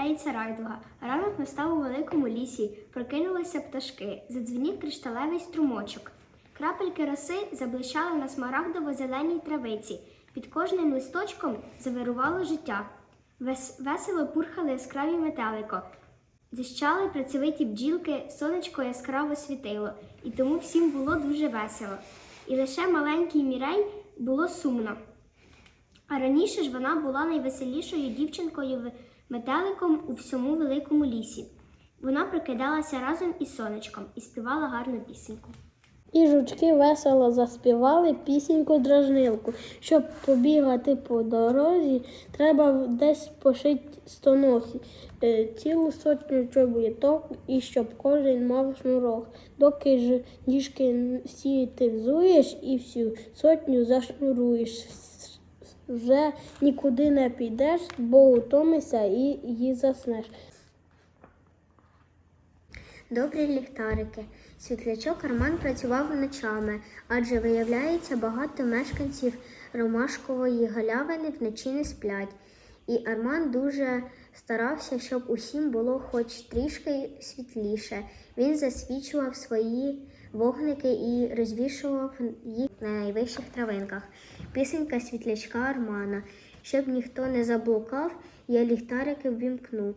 з'являється райдуга. Ранок настав у великому лісі, прокинулися пташки, задзвенів кришталевий струмочок. Крапельки роси заблищали на смарагдово-зеленій травиці. Під кожним листочком завирувало життя. Вес- весело пурхали яскраві метелико. Зіщали працьовиті бджілки, сонечко яскраво світило, і тому всім було дуже весело. І лише маленькій Мірей було сумно. А раніше ж вона була найвеселішою дівчинкою метеликом у всьому великому лісі. Вона прокидалася разом із сонечком і співала гарну пісеньку. І жучки весело заспівали пісеньку дражнилку. Щоб побігати по дорозі, треба десь пошить стоносі, е, цілу сотню чобіток, і щоб кожен мав шнурок. Доки ж діжки всі ти взуєш і всю сотню зашнуруєш. Вже нікуди не підеш, бо утомишся і її заснеш. Добрі ліхтарики. Світлячок Арман працював ночами, адже виявляється, багато мешканців Ромашкової галявини вночі не сплять. І Арман дуже старався, щоб усім було хоч трішки світліше. Він засвічував свої вогники і розвішував їх на найвищих травинках. Пісенька світлячка Армана. Щоб ніхто не заблукав, я ліхтарики ввімкну.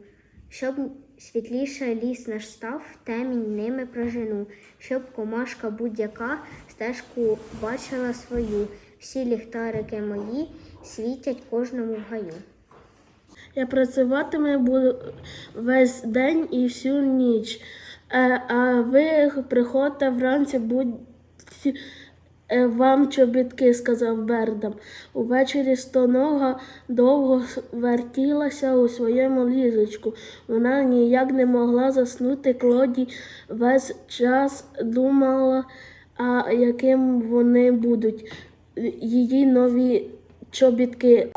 Щоб світліше ліс наш став, темінь ними прожену, щоб комашка будь-яка стежку бачила свою. Всі ліхтарики мої світять кожному гаю. Я працюватиму буду весь день і всю ніч. А ви приходьте вранці, будь е, вам чобітки, сказав Бердам. Увечері стонога довго вертілася у своєму ліжечку. Вона ніяк не могла заснути. Клоді весь час думала, а яким вони будуть її нові чобітки.